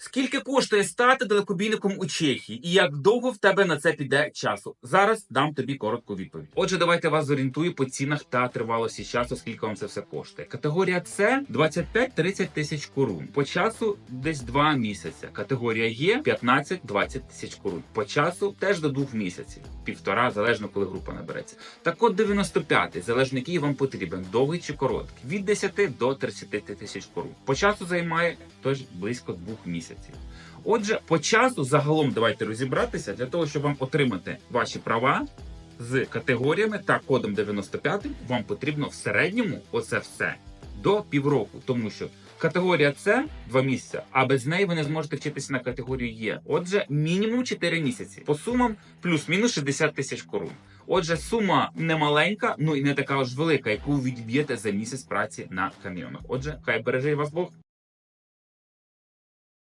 Скільки коштує стати далекобійником у Чехії і як довго в тебе на це піде часу? Зараз дам тобі коротку відповідь. Отже, давайте вас зорієнтую по цінах та тривалості часу, скільки вам це все коштує. Категорія С 25-30 тисяч корун. По часу десь 2 місяці. Категорія Є 15-20 тисяч корун. По часу теж до 2 місяців, півтора, залежно коли група набереться. Так от 95-й, залежно який вам потрібен, довгий чи короткий, від 10 до 30 тисяч корун. По часу займає теж близько 2 місяців. Отже, по часу загалом давайте розібратися для того, щоб вам отримати ваші права з категоріями та кодом 95 вам потрібно в середньому оце все до півроку, тому що категорія С 2 місяці, а без неї ви не зможете вчитися на категорію Є. Отже, мінімум 4 місяці. По сумам плюс-мінус 60 тисяч корун. Отже, сума не маленька, ну і не така ж велика, яку ви відб'єте за місяць праці на каміонах. Отже, хай береже вас Бог.